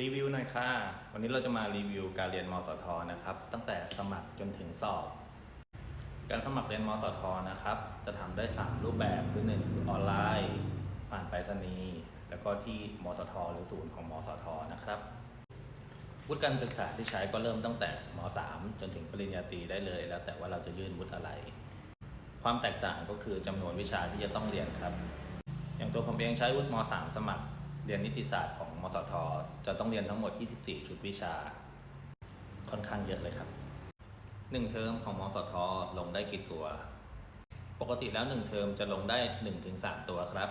รีวิวหน่อยค่ะ วันนี้เราจะมารีวิวการเรียนมสทนะครับ ตั้งแต่สมัครจนถึงสอบ การสมัครเรียนมสทนะครับ จะทำได้ 3 รูปแบบคือ1คือออนไลน์ ผ่านไปรษณีย์แล้วก็ที่มสทหรือศูนย์ของมสทนะครับวุฒิการศึกษาที่ใช้ก็เริ่มตั้งแต่ม .3 จนถึงปริญญาตรีได้เลย แล้วแต่ว่าเราจะยื่นวุฒิอะไร ความแตกต่างก็คือจำนวนวิชาที่จะต้องเรียนครับ อย่างตัวผมเองใช้วุฒิม .3 สมัคร เรียนนิติศาสตร์ของมสท จะต้องเรียนทั้งหมด 24 ชุดวิชา ค่อนข้างเยอะเลยครับ 1 เทอมของมสท ลงได้กี่ตัว ปกติแล้ว 1 เทอมจะลงได้ 1-3 ตัวครับ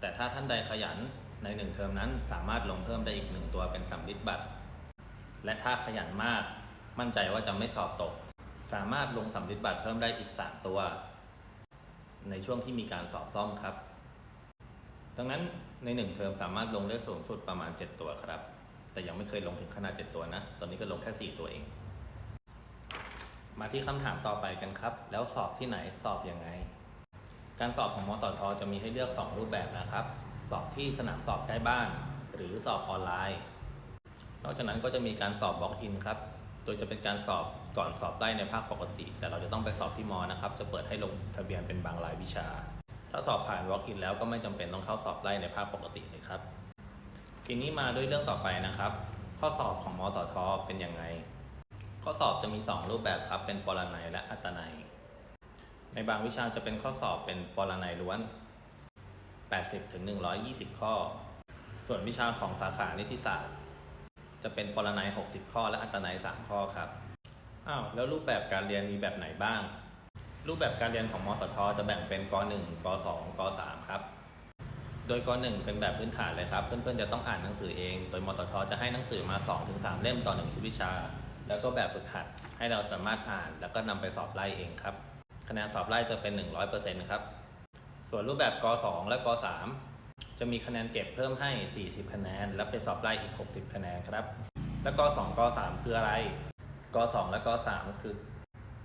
แต่ถ้าท่านใดขยันใน 1 เทอมนั้นสามารถลงเพิ่มได้อีก 1 ตัวเป็นสำลิดบัตร และถ้าขยันมากมั่นใจว่าจะไม่สอบตก สามารถลงสำลิดบัตรเพิ่มได้อีก 3 ตัว ในช่วงที่มีการสอบซ่อมครับ ดังนั้นใน 1 เทอมสามารถลงได้สูงสุดประมาณ 7 ตัวครับ แต่ยังไม่เคยลงถึงขนาด 7 ตัวนะ ตอนนี้ก็ลงแค่ 4 ตัวเอง มาที่คำถามต่อไปกันครับ แล้วสอบที่ไหนสอบอยังไง การสอบของมสทจะมีให้เลือก 2 รูปแบบนะครับ สอบที่สนามสอบใกล้บ้าน หรือสอบออนไลน์ นอกจากนั้นก็จะมีการสอบบล็อกอินครับ โดยจะเป็นการสอบก่อนสอบไล่ในภาคปกติ แต่เราจะต้องไปสอบที่มอนะครับ จะเปิดให้ลงทะเบียนเป็นบางรายวิชา ถ้าสอบผ่าน Walk-in แล้วก็ไม่จำเป็นต้องเข้าสอบไล่ในภาคปกติเลยครับ ทีนี้มาด้วยเรื่องต่อไปนะครับ ข้อสอบของมสทเป็นยังไง ข้อสอบจะมี 2 รูปแบบครับ เป็นปรนัยและอัตนัย ในบางวิชาจะเป็นข้อสอบเป็นปรนัยล้วน 80ถึง120 ข้อ ส่วนวิชาของสาขานิติศาสตร์ จะเป็นปรนัย 60 ข้อ และอัตนัย 3 ข้อครับ อ้าวแล้วรูปแบบการเรียนมีแบบไหนบ้าง รูปแบบการเรียนของมสทจะแบ่งเป็นก .1 ก .2 ก .3 ครับ โดยก .1 เป็นแบบพื้นฐานเลยครับ เพื่อนๆจะต้องอ่านหนังสือเอง โดยมสทจะให้หนังสือมา 2-3 เล่มต่อ 1 ชุดวิชา แล้วก็แบบฝึกหัดให้เราสามารถอ่านแล้วก็นำไปสอบไล่เองครับ คะแนนสอบไล่จะเป็น 100%ครับ ส่วนรูปแบบก .2 และก .3 จะมีคะแนนเก็บเพิ่มให้ 40 คะแนน และไปสอบไล่อีก 60 คะแนนครับ และก 2 ก 3 คืออะไรก 2 และก 3 คือ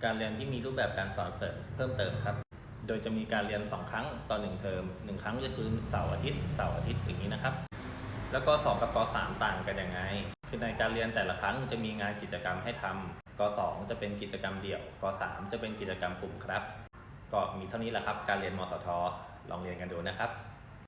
การเรียนที่มีรูปแบบการสอนเสริมเพิ่มเติมครับ โดยจะมีการเรียน 2 ครั้งต่อ 1 เทอม 1 ครั้งจะคือเสาร์อาทิตย์เสาร์อาทิตย์อย่างนี้นะครับ แล้วก็2กับก3ต่างกันยังไง คือในการเรียนแต่ละครั้งจะมีงานกิจกรรมให้ทำก2จะเป็นกิจกรรมเดี่ยวก3จะเป็นกิจกรรมกลุ่มครับ ก็มีเท่านี้แหละครับ การเรียนมสทลองเรียนกันดูนะครับ